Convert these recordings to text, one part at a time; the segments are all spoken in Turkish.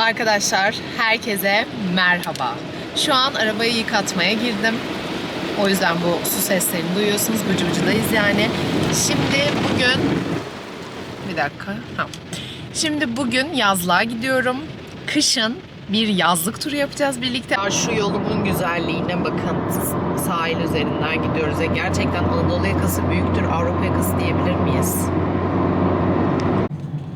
Arkadaşlar herkese merhaba. Şu an arabayı yıkatmaya girdim. O yüzden bu su seslerini duyuyorsunuz. Bıcı bıcıdayız yani. Şimdi bugün... Bir dakika. Ha. Şimdi bugün yazlığa gidiyorum. Kışın bir yazlık turu yapacağız birlikte. Şu yolumun güzelliğine bakın. Sahil üzerinden gidiyoruz gerçekten Anadolu yakası büyüktür. Avrupa yakası diyebilir miyiz?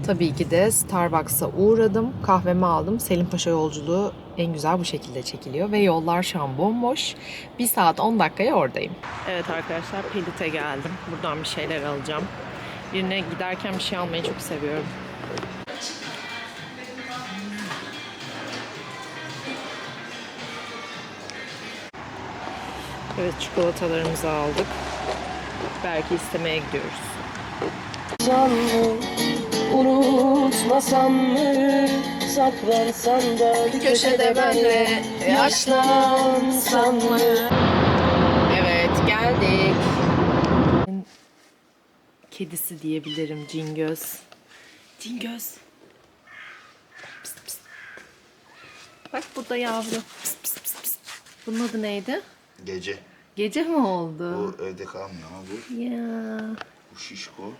Tabii ki de Starbucks'a uğradım. Kahvemi aldım. Selim Paşa yolculuğu en güzel bu şekilde çekiliyor ve yollar şu an bomboş. 1 saat 10 dakikaya oradayım. Evet arkadaşlar Pelit'e geldim. Buradan bir şeyler alacağım. Birine giderken bir şey almayı çok seviyorum. Evet çikolatalarımızı aldık. Belki istemeye gidiyoruz. Canlı unutmasam mı saklansan da bir köşede benle yaşlansan mı Evet geldik. Kedisi diyebilirim Cingöz. Cingöz. Pıst pıst. Bak burada yavru. Pıst pıst pıst pıst. Bunun adı neydi? Gece. Gece mi oldu? Bu evde kalmıyor ama bu. Ya. Bu şişko.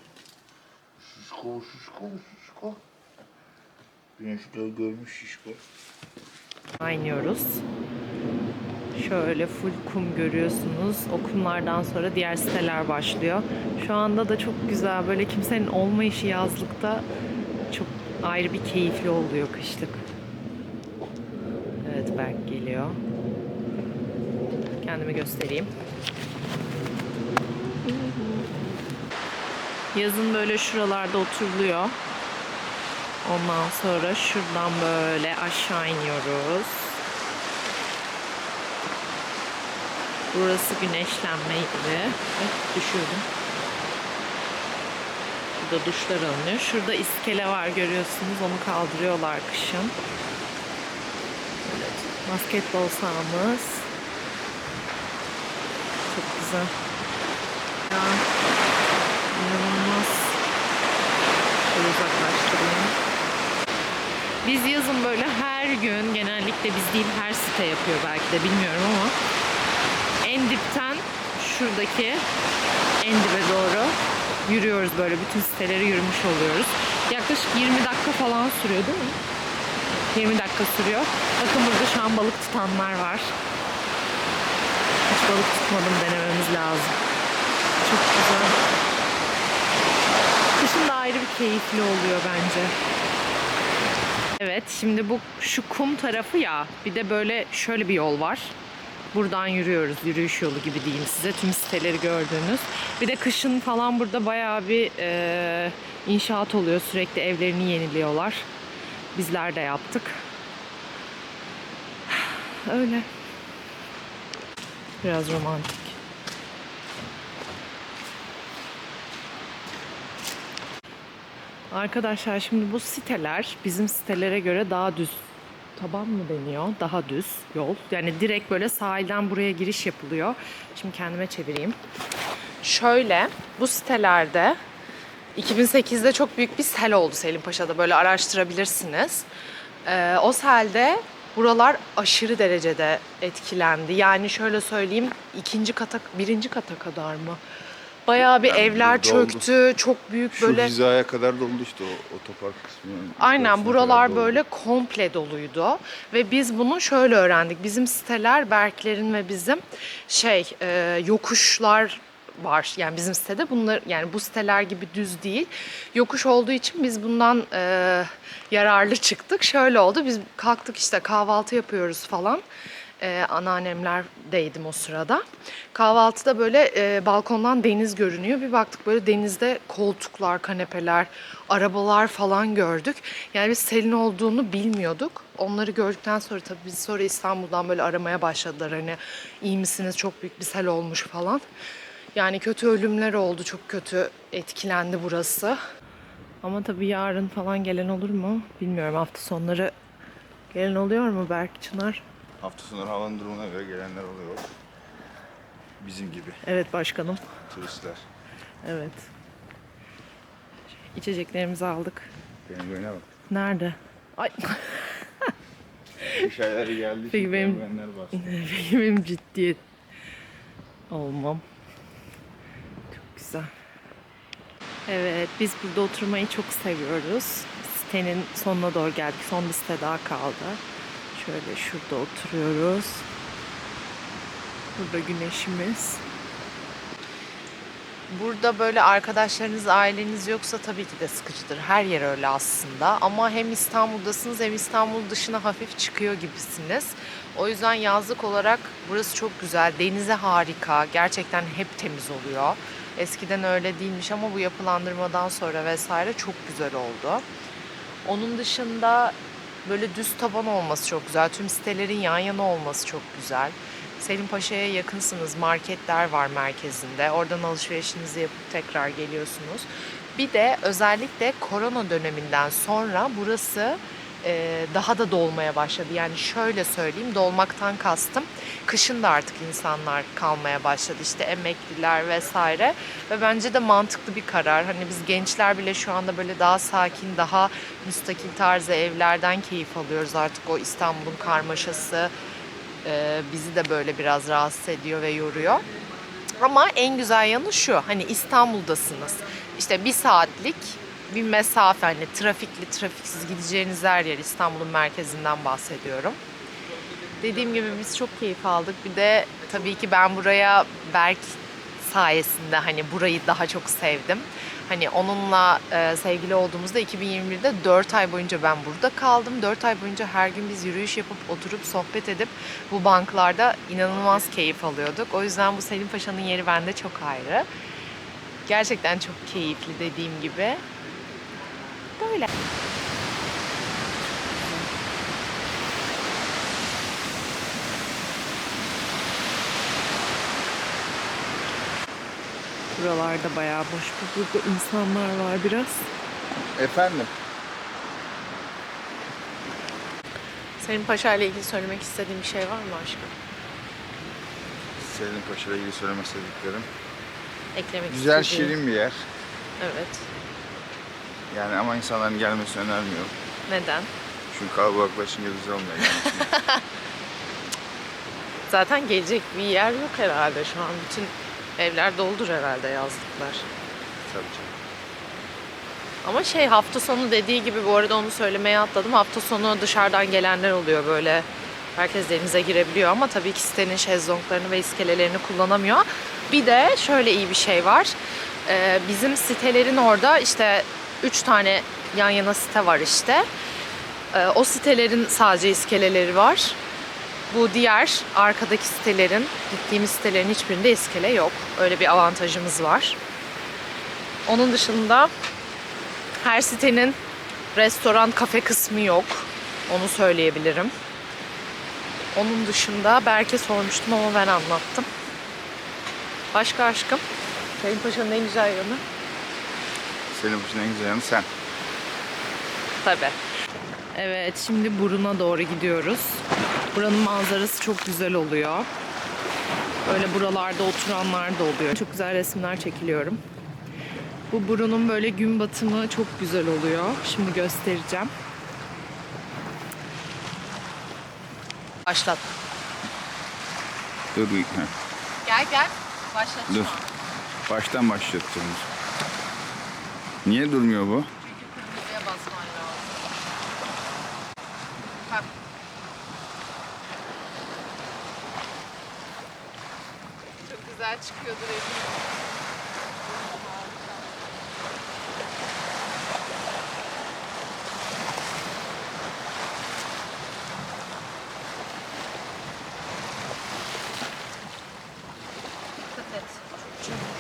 Şişko, şişko, şişko. Güneşler görmüş şişko. Oynuyoruz. Şöyle full kum görüyorsunuz. O kumlardan sonra diğer siteler başlıyor. Şu anda da çok güzel. Böyle kimsenin olmayışı yazlıkta çok ayrı bir keyifli oluyor kışlık. Evet Berk geliyor. Kendimi göstereyim. Yazın böyle şuralarda oturuluyor. Ondan sonra şuradan böyle aşağı iniyoruz. Burası güneşlenme yeri. Ay, düşürdüm. Burada duşlar alınıyor. Şurada iskele var görüyorsunuz. Onu kaldırıyorlar kışın. Evet. Basketbol sahamız. Çok güzel. Ya, inanılmaz. Şöyle uzaklaştırayım. Biz yazın böyle her gün genellikle biz değil her site yapıyor belki de bilmiyorum ama en dipten şuradaki en dibe doğru yürüyoruz böyle bütün siteleri yürümüş oluyoruz. Yaklaşık 20 dakika falan sürüyor değil mi? 20 dakika sürüyor. Bakın burada şu an balık tutanlar var. Hiç balık tutmadım denememiz lazım. Çok güzel. Kışın da ayrı bir keyifli oluyor bence. Evet şimdi bu şu kum tarafı ya bir de böyle şöyle bir yol var. Buradan yürüyoruz. Yürüyüş yolu gibi diyeyim size. Tüm siteleri gördüğünüz. Bir de kışın falan burada bayağı bir e, inşaat oluyor. Sürekli evlerini yeniliyorlar. Bizler de yaptık. Öyle. Biraz romantik. Arkadaşlar şimdi bu siteler bizim sitelere göre daha düz taban mı deniyor? Daha düz yol. Yani direkt böyle sahilden buraya giriş yapılıyor. Şimdi kendime çevireyim. Şöyle bu sitelerde 2008'de çok büyük bir sel oldu Selimpaşa'da. Böyle araştırabilirsiniz. Ee, o selde buralar aşırı derecede etkilendi. Yani şöyle söyleyeyim ikinci kata, birinci kata kadar mı? Bayağı bir evler doldu. çöktü. Çok büyük Şu böyle... hizaya kadar doldu işte o otopark kısmı. Aynen buralar böyle komple doluydu ve biz bunu şöyle öğrendik. Bizim siteler Berklerin ve bizim şey e, yokuşlar var. Yani bizim sitede bunlar yani bu siteler gibi düz değil. Yokuş olduğu için biz bundan e, yararlı çıktık. Şöyle oldu. Biz kalktık işte kahvaltı yapıyoruz falan. Ee, anneannemlerdeydim o sırada. Kahvaltıda böyle e, balkondan deniz görünüyor. Bir baktık böyle denizde koltuklar, kanepeler, arabalar falan gördük. Yani biz selin olduğunu bilmiyorduk. Onları gördükten sonra tabii biz sonra İstanbul'dan böyle aramaya başladılar. Hani iyi misiniz çok büyük bir sel olmuş falan. Yani kötü ölümler oldu. Çok kötü etkilendi burası. Ama tabii yarın falan gelen olur mu? Bilmiyorum hafta sonları gelen oluyor mu Berk Çınar? Hafta sonu havanın durumuna göre gelenler oluyor. Bizim gibi Evet başkanım. turistler. Evet. İçeceklerimizi aldık. Penguene bak. Nerede? Ay. Bir şeyler geldi. Peki benim- penguenler bastı. Peki benim ciddiyet olmam. Çok güzel. Evet, biz burada oturmayı çok seviyoruz. Sitenin sonuna doğru geldik. Son bir site daha kaldı. Şöyle şurada oturuyoruz. Burada güneşimiz. Burada böyle arkadaşlarınız, aileniz yoksa tabii ki de sıkıcıdır. Her yer öyle aslında. Ama hem İstanbul'dasınız hem İstanbul dışına hafif çıkıyor gibisiniz. O yüzden yazlık olarak burası çok güzel. Denize harika. Gerçekten hep temiz oluyor. Eskiden öyle değilmiş ama bu yapılandırmadan sonra vesaire çok güzel oldu. Onun dışında böyle düz taban olması çok güzel. Tüm sitelerin yan yana olması çok güzel. Selim Paşa'ya yakınsınız. Marketler var merkezinde. Oradan alışverişinizi yapıp tekrar geliyorsunuz. Bir de özellikle korona döneminden sonra burası e, daha da dolmaya başladı. Yani şöyle söyleyeyim dolmaktan kastım. Kışın da artık insanlar kalmaya başladı. İşte emekliler vesaire. Ve bence de mantıklı bir karar. Hani biz gençler bile şu anda böyle daha sakin, daha müstakil tarzı evlerden keyif alıyoruz. Artık o İstanbul'un karmaşası e, bizi de böyle biraz rahatsız ediyor ve yoruyor. Ama en güzel yanı şu. Hani İstanbul'dasınız. İşte bir saatlik bir mesafe hani trafikli trafiksiz gideceğiniz her yer İstanbul'un merkezinden bahsediyorum. Dediğim gibi biz çok keyif aldık. Bir de tabii ki ben buraya Berk sayesinde hani burayı daha çok sevdim. Hani onunla e, sevgili olduğumuzda 2021'de 4 ay boyunca ben burada kaldım. 4 ay boyunca her gün biz yürüyüş yapıp oturup sohbet edip bu banklarda inanılmaz keyif alıyorduk. O yüzden bu Selim Paşa'nın yeri bende çok ayrı. Gerçekten çok keyifli dediğim gibi. Böyle. Buralarda bayağı boş. Burada insanlar var biraz. Efendim? Senin Paşa ile ilgili söylemek istediğin bir şey var mı aşkım? Selim Paşa ile ilgili söylemek istediklerim. Eklemek Güzel, istediğin. şirin bir yer. Evet. Yani ama insanların gelmesini önermiyorum. Neden? Çünkü kalabalıklaşınca güzel olmuyor. Yani. Zaten gelecek bir yer yok herhalde şu an. Bütün evler doldur herhalde yazlıklar. Tabii canım. Ama şey hafta sonu dediği gibi bu arada onu söylemeye atladım. Hafta sonu dışarıdan gelenler oluyor böyle. Herkes denize girebiliyor ama tabii ki sitenin şezlonglarını ve iskelelerini kullanamıyor. Bir de şöyle iyi bir şey var. Ee, bizim sitelerin orada işte 3 tane yan yana site var işte. Ee, o sitelerin sadece iskeleleri var. Bu diğer arkadaki sitelerin, gittiğimiz sitelerin hiçbirinde iskele yok. Öyle bir avantajımız var. Onun dışında her sitenin restoran, kafe kısmı yok. Onu söyleyebilirim. Onun dışında Berke sormuştum ama ben anlattım. Başka aşkım? Selim Paşa'nın en güzel yanı. Selim Paşa'nın en güzel yanı sen. Tabii. Evet, şimdi buruna doğru gidiyoruz. Buranın manzarası çok güzel oluyor. Böyle buralarda oturanlar da oluyor. Çok güzel resimler çekiliyorum. Bu burunun böyle gün batımı çok güzel oluyor. Şimdi göstereceğim. Başlat. Dur, bir- Gel gel. Başlat. dur. Baştan başlatacağım. Niye durmuyor bu? Çünkü kırmızıya basman lazım. Çok güzel çıkıyordur eminim. Dikkat et. Çok çamur.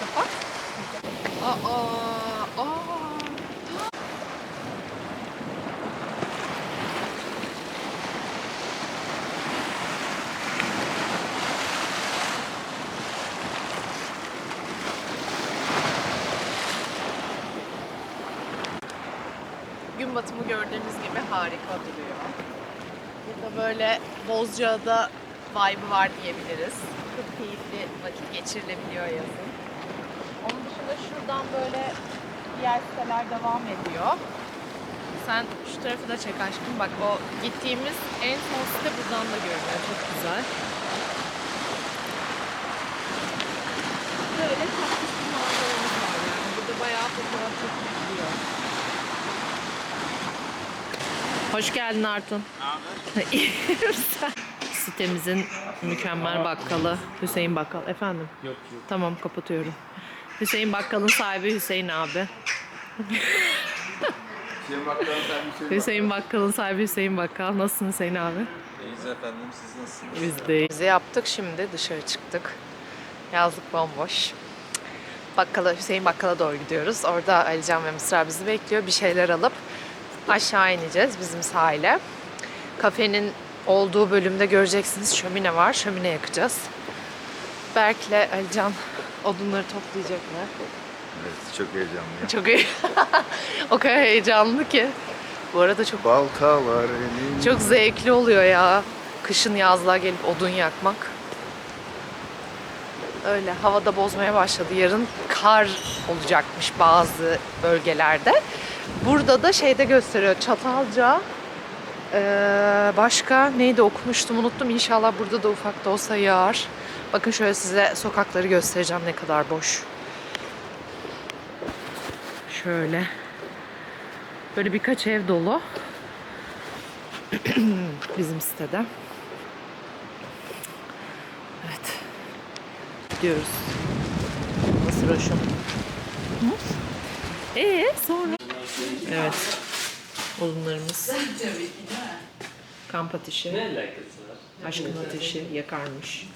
Kapat. Aa, aa. Gün batımı gördüğünüz gibi harika duruyor. Burada böyle Bozcaada vibe'ı var diyebiliriz. Çok keyifli vakit geçirilebiliyor yazın. Şuradan böyle diğer siteler devam ediyor. Sen şu tarafı da çek aşkım. Bak o gittiğimiz en son site buradan da görünüyor. Çok güzel. Böyle tatlış bir manzaramız var yani. Burada bayağı fotoğraf çekiliyor. Hoş geldin Artun. İyiyim sen. Sitemizin mükemmel bakkalı Hüseyin Bakkal. Efendim? Yok yok. Tamam kapatıyorum. Hüseyin Bakkal'ın sahibi Hüseyin abi. Sen bir şey Hüseyin Bakkal'ın sahibi Hüseyin Bakkal. Nasılsın Hüseyin abi? İyiyiz efendim siz nasılsınız? Biz de. Bizi yaptık şimdi dışarı çıktık. Yazlık bomboş. Bakkala, Hüseyin Bakkal'a doğru gidiyoruz. Orada Alican ve Mısra bizi bekliyor. Bir şeyler alıp aşağı ineceğiz bizim sahile. Kafenin olduğu bölümde göreceksiniz şömine var. Şömine yakacağız. Berk'le Alican odunları toplayacaklar. Evet, çok heyecanlıyım. Çok iyi. o kadar heyecanlı ki. Bu arada çok Baltalar elim. çok zevkli oluyor ya. Kışın yazlığa gelip odun yakmak. Öyle havada bozmaya başladı. Yarın kar olacakmış bazı bölgelerde. Burada da şeyde gösteriyor Çatalca. Ee, başka neydi okumuştum unuttum. İnşallah burada da ufak da olsa yağar. Bakın şöyle size sokakları göstereceğim ne kadar boş. Şöyle. Böyle birkaç ev dolu. Bizim sitede. Evet. Gidiyoruz. Nasıl Roşum? Ee sonra? Evet. Odunlarımız. Kamp ateşi. Ne alakası var? Aşkın ateşi yakarmış.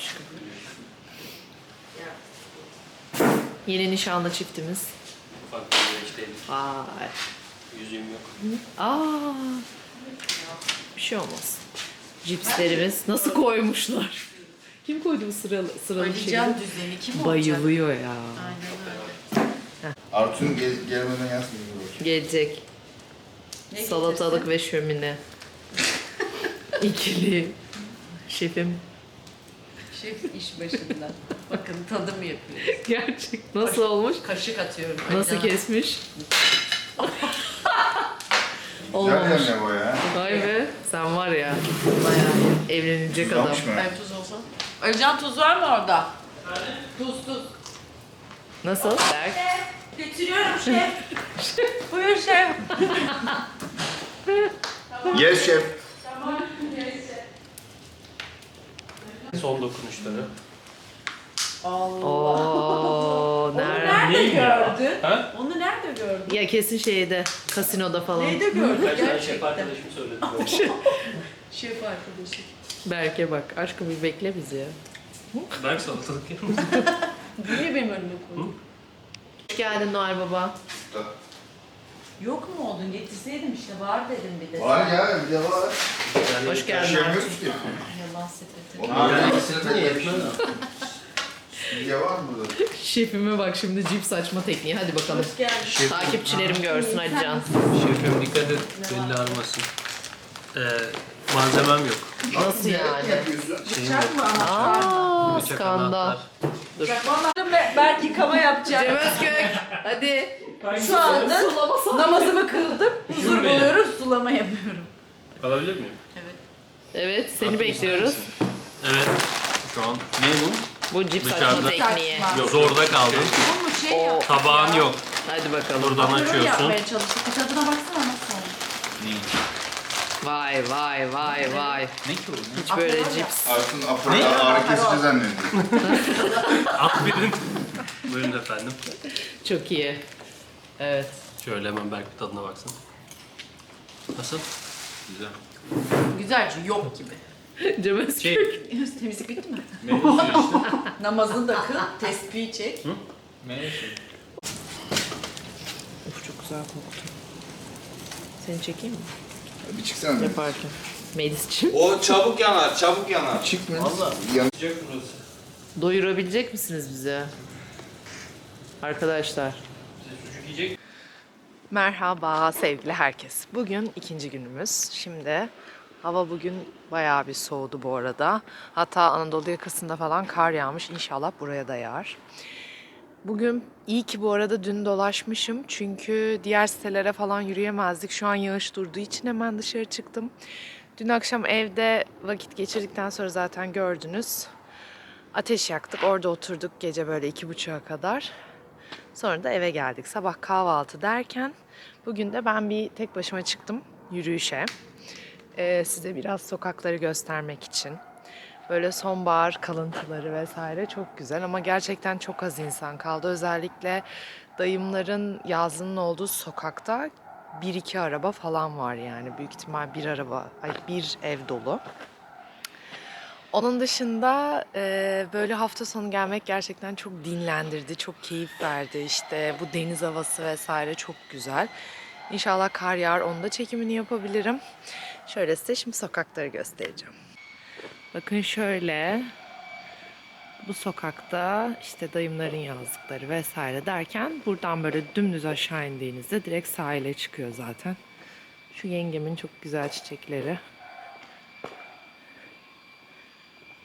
Aşkım. Yeni nişanlı çiftimiz. Ufak bir güneşteydik. Vay. Yüzüğüm yok. Aa. Bir şey olmaz. Cipslerimiz nasıl koymuşlar? Kim koydu bu sıralı sıralı şeyi? Bayılacağım düzeni kim olacak? Bayılıyor ya. Aynen öyle. Artun gel gelmeden yazmıyor. Gelecek. Ne Salatalık ve şömine. İkili. Şefim. Şef iş başında. Bakın tadım yapıyoruz. Gerçek. Nasıl olmuş? Kaşık atıyorum. Nasıl Aynen. kesmiş? Olmamış. yerine bu ya. Vay be. Sen var ya. Bayağı. Evlenecek adam. Tuzlamış mı? Ben tuz olsa. Alican tuz var mı orada? Tuz tuz. Nasıl? Berk. Getiriyorum şef. Buyur şef. Yes şef. Son dokunuşları. Allah. Oo, nerede? Nerede Neyim ya? gördün? Ha? Onu nerede gördün? Ya kesin şeyde, kasinoda falan. Neyde gördün Kaç tane şef gerçekten? arkadaşım söyledi. Şef arkadaşı. Berke bak, aşkım bir bekle bizi ya. Berk salatalık yer misin? Niye benim önüme koydun? Hoş geldin Noel Baba. Yok mu oldun? Getirseydin işte var dedim bir de. Var ya bir de var. Hoş geldin Taşıyamıyoruz Artun. ki. Yalan sepeti. Onlar Yani da ikisini de yetmez mi? Bilge var mı burada? Şefime bak şimdi cips açma tekniği. Hadi bakalım. Hoş geldin. Takipçilerim görsün Alican. Şefim dikkat et. Belli ağrımasın. Ee, malzemem yok. Nasıl yani? Bıçak mı ama? Aa, Bıçak skandal. anahtar. Vallahi ben- belki yıkama yapacağım. Cem Özgök, hadi. Şu anda namazımı kıldım. Huzur Beni. buluyorum, sulama yapıyorum. Alabilir miyim? Evet, seni bekliyoruz. Evet. Şu an ne bu? Bu cips Dışarıda. açma tekniği. Saçma. Zorda kaldım. Şey O- yap? Tabağın yok. Hadi bakalım. Buradan açıyorsun. yapmaya çalıştık. Bir tadına baksana nasıl olmuş. Vay vay vay vay. Ne ki o? Hiç böyle cips. Artun Apo'da ağrı kesici zannediyor. Aferin. Buyurun efendim. Çok iyi. Evet. Şöyle hemen Berk bir tadına baksın. Nasıl? Güzel. Güzelce yok gibi. Cem Özgök. Şey, Temizlik bitti mi? meyve suyu işte. Namazını da kıl, tespihi çek. Meyve suyu. Of çok güzel koktu. Seni çekeyim mi? Bir çıksana. bir. Yaparken. Melis'ciğim. O çabuk yanar, çabuk yanar. Çık mı? Valla. Yan- Sıcak burası. Doyurabilecek misiniz bize? Arkadaşlar. Size sucuk yiyecek Merhaba sevgili herkes. Bugün ikinci günümüz. Şimdi hava bugün bayağı bir soğudu bu arada. Hatta Anadolu yakasında falan kar yağmış. İnşallah buraya da yağar. Bugün iyi ki bu arada dün dolaşmışım. Çünkü diğer sitelere falan yürüyemezdik. Şu an yağış durduğu için hemen dışarı çıktım. Dün akşam evde vakit geçirdikten sonra zaten gördünüz. Ateş yaktık. Orada oturduk gece böyle iki buçuğa kadar. Sonra da eve geldik. Sabah kahvaltı derken bugün de ben bir tek başıma çıktım yürüyüşe. Ee, size biraz sokakları göstermek için. Böyle sonbahar kalıntıları vesaire çok güzel ama gerçekten çok az insan kaldı. Özellikle dayımların yazlının olduğu sokakta bir iki araba falan var yani. Büyük ihtimal bir araba, ay bir ev dolu. Onun dışında e, böyle hafta sonu gelmek gerçekten çok dinlendirdi, çok keyif verdi. İşte bu deniz havası vesaire çok güzel. İnşallah kar yağar, onu da çekimini yapabilirim. Şöyle size şimdi sokakları göstereceğim. Bakın şöyle bu sokakta işte dayımların yazlıkları vesaire derken buradan böyle dümdüz aşağı indiğinizde direkt sahile çıkıyor zaten. Şu yengemin çok güzel çiçekleri.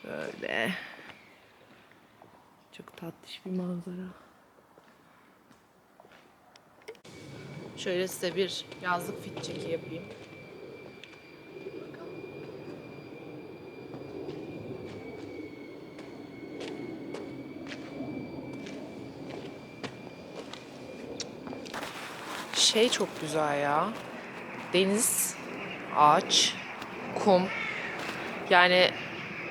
Böyle. Çok tatlış bir manzara. Şöyle size bir yazlık fit çeki yapayım. Şey çok güzel ya. Deniz, ağaç, kum. Yani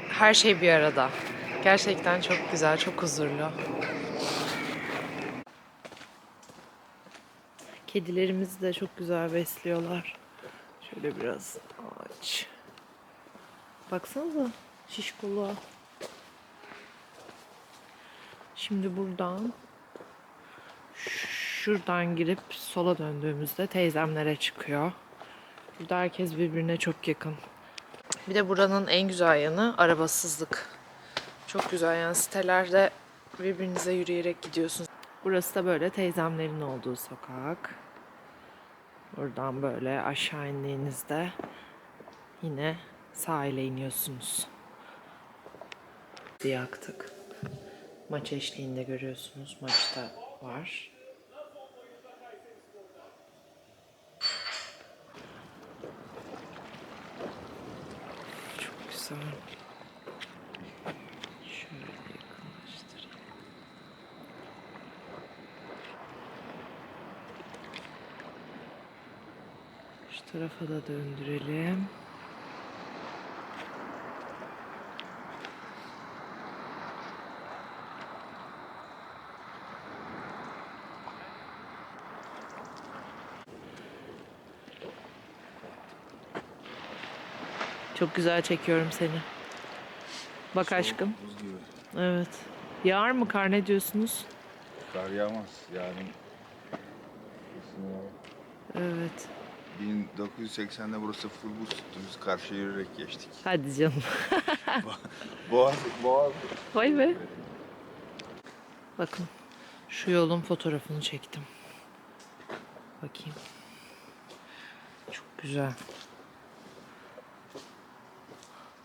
her şey bir arada. Gerçekten çok güzel, çok huzurlu. Kedilerimizi de çok güzel besliyorlar. Şöyle biraz ağaç. Baksanıza şişkoluğa. Şimdi buradan şuradan girip sola döndüğümüzde teyzemlere çıkıyor. Burada herkes birbirine çok yakın. Bir de buranın en güzel yanı arabasızlık. Çok güzel yani sitelerde birbirinize yürüyerek gidiyorsunuz. Burası da böyle teyzemlerin olduğu sokak. Buradan böyle aşağı indiğinizde yine sahile iniyorsunuz. Yaktık. Maç eşliğinde görüyorsunuz. Maçta var. Güzel. Şöyle yakınlaştırayım. Şu tarafa da döndürelim. Çok güzel çekiyorum seni. Bak aşkım. Buz gibi. Evet. Yağar mı kar ne diyorsunuz? Kar yağmaz. Yarın Evet. 1980'de burası full buz tuttu. Biz karşıya yürüyerek geçtik. Hadi canım. Boğaz, boğaz. Vay be. Bakın. Şu yolun fotoğrafını çektim. Bakayım. Çok güzel.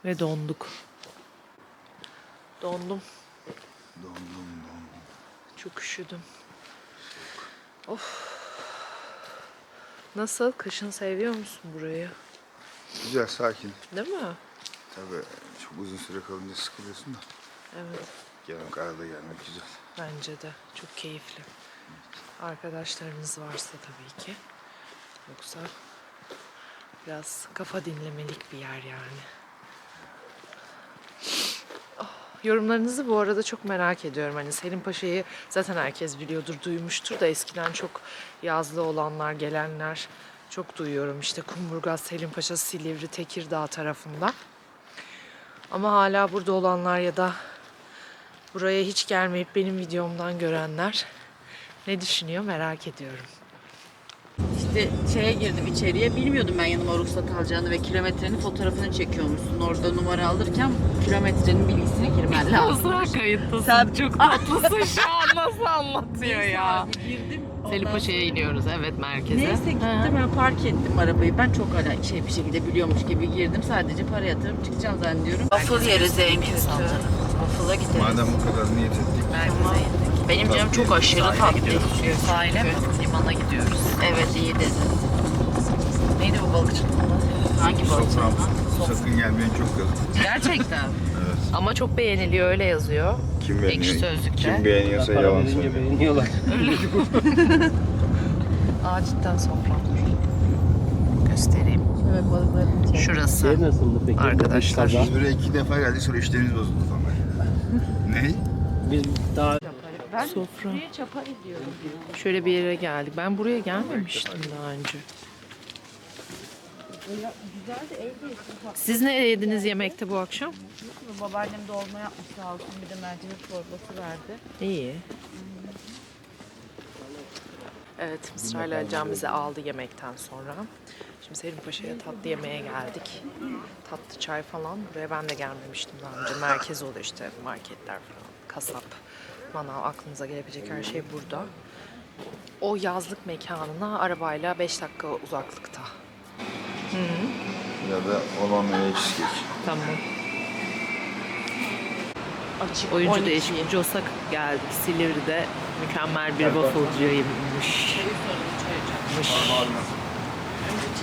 Ve donduk. Dondum. Dondum dondum. Çok üşüdüm. Of. Nasıl? Kışın seviyor musun burayı? Güzel sakin. Değil mi? Tabii çok uzun süre kalınca sıkılıyorsun da. Evet. Gelmek arada gelmek güzel. Bence de. Çok keyifli. Arkadaşlarınız varsa tabii ki. Yoksa biraz kafa dinlemelik bir yer yani. Yorumlarınızı bu arada çok merak ediyorum. Hani Selim Paşa'yı zaten herkes biliyordur, duymuştur da eskiden çok yazlı olanlar, gelenler çok duyuyorum. İşte Kumburgaz, Selim Paşa, Silivri, Tekirdağ tarafında. Ama hala burada olanlar ya da buraya hiç gelmeyip benim videomdan görenler ne düşünüyor merak ediyorum. İşte şeye girdim içeriye. Bilmiyordum ben yanıma ruhsat alacağını ve kilometrenin fotoğrafını çekiyormuşsun. Orada numara alırken kilometrenin bilgisini girmen lazım. kayıttasın. Sen- çok tatlısın şu an nasıl anlatıyor ya. Girdim. Selim ondan Paşa'ya iniyoruz evet merkeze. Neyse gittim ben park ettim arabayı. Ben çok hala şey bir şekilde biliyormuş gibi girdim. Sadece para yatırıp çıkacağım zannediyorum. Waffle yeriz en kötü. Waffle'a gideriz. Madem bu kadar niyet ettik. Benim canım çok aşırı tatlı istiyor. Sahile mi? Limana gidiyoruz. Evet iyi dedin. Neydi bu balıkçının adı? Hangi balık? Sofram. Sakın gelmeyin çok yazık. Gerçekten. Evet. Ama çok beğeniliyor öyle yazıyor. Kim Ekşi beğeniyor? Sözlük'te. Kim beğeniyorsa yalan söylüyor. beğeniyorlar. Aa cidden sofra. Göstereyim. Evet balıkların Şurası. Şey nasıldı peki? Arkadaşlar. Biz, Biz buraya iki defa geldik sonra işlerimiz bozuldu falan. ne? biz daha Sofra. Şöyle bir yere geldik. Ben buraya gelmemiştim daha önce. Siz ne yediniz yemekte bu akşam? Babaannem dolma yapmış sağ olsun. Bir de mercimek çorbası verdi. İyi. Evet, Mısra'yla Alican bizi aldı yemekten sonra. Şimdi Selim Paşa'ya tatlı yemeye geldik. Tatlı çay falan. Buraya ben de gelmemiştim daha önce. Merkez oluyor işte marketler falan. Kasap, manav aklınıza gelebilecek her şey burada. O yazlık mekanına arabayla 5 dakika uzaklıkta. Ya da Olanya'ya cheesecake. Tamam. Açık Oyuncu 12. değişik. Cosak geldik. Silivri'de mükemmel bir wafflecıymış. Mış.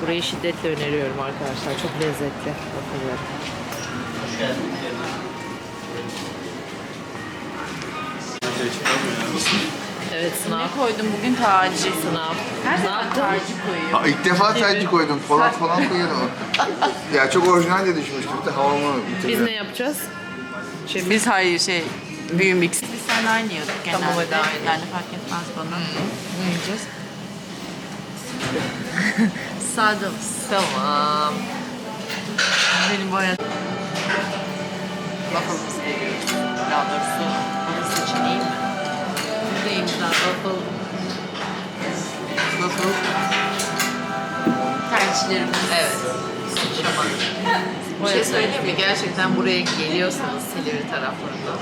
Burayı şiddetle öneriyorum arkadaşlar. Çok lezzetli waffle'lar. Evet sınav. Ne koydum bugün tacı? Sınav. Her zaman tacı koyuyor. Ha, ilk defa tercih koydum. Polat falan koyuyorum. ya çok orijinal diye düşünmüştüm. de havamı Biz ne yapacağız? Şey, biz hayır şey büyük mix. Biz sen aynı yiyorduk genelde. Tamam, hadi aynı. Yani fark etmez bana. Ne yiyeceğiz? Sade Tamam. Benim bu arada. Waffle'ımızı veriyoruz. Daha doğrusu? Neymiş lan waffle? Waffle. Tercihlerimiz. Evet. Şaman. Bir şey söyleyeyim mi? Gerçekten buraya geliyorsanız Silivri taraflarından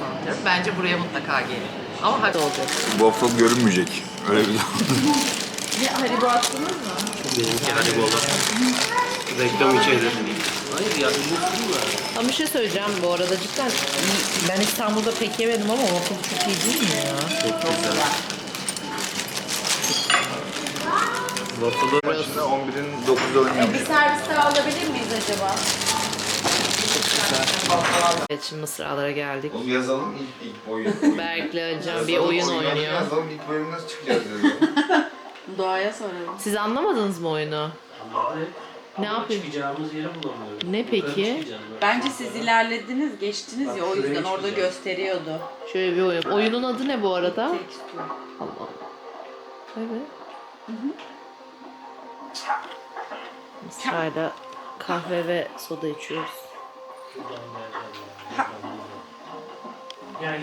sanıyorum. Bence buraya mutlaka gelin. Ama hadi olacak. Waffle görünmeyecek. Öyle bir Haribo attınız mı? Benimki bolu. Reklam içeri. Hayır ya ünlü var. Ama bir şey söyleyeceğim bu arada cidden ben İstanbul'da pek yemedim ama waffle çok iyi değil mi ya? Çok güzel. Waffle'ı Maçında 11'in 9'da oynuyormuş. Bir servis daha alabilir miyiz acaba? Evet şimdi Mısralara geldik. Oğlum yazalım ilk, ilk oyun. Berk'le Alican bir oyun oynuyor. Yazalım ilk bölüm nasıl çıkacağız diyorum. Doğaya soralım. Siz anlamadınız mı oyunu? Ne Ama yapayım? Çıkacağımız yeri bulamıyoruz. Ne peki? Çıkacağız bak. Bence siz ilerlediniz, geçtiniz ya o şuraya yüzden orada çıkacağız. gösteriyordu. Şöyle bir oyun. Oyunun adı ne bu arada? Tek istiyor. Allah Allah. Evet. Mısra'yla kahve ve soda içiyoruz. Gel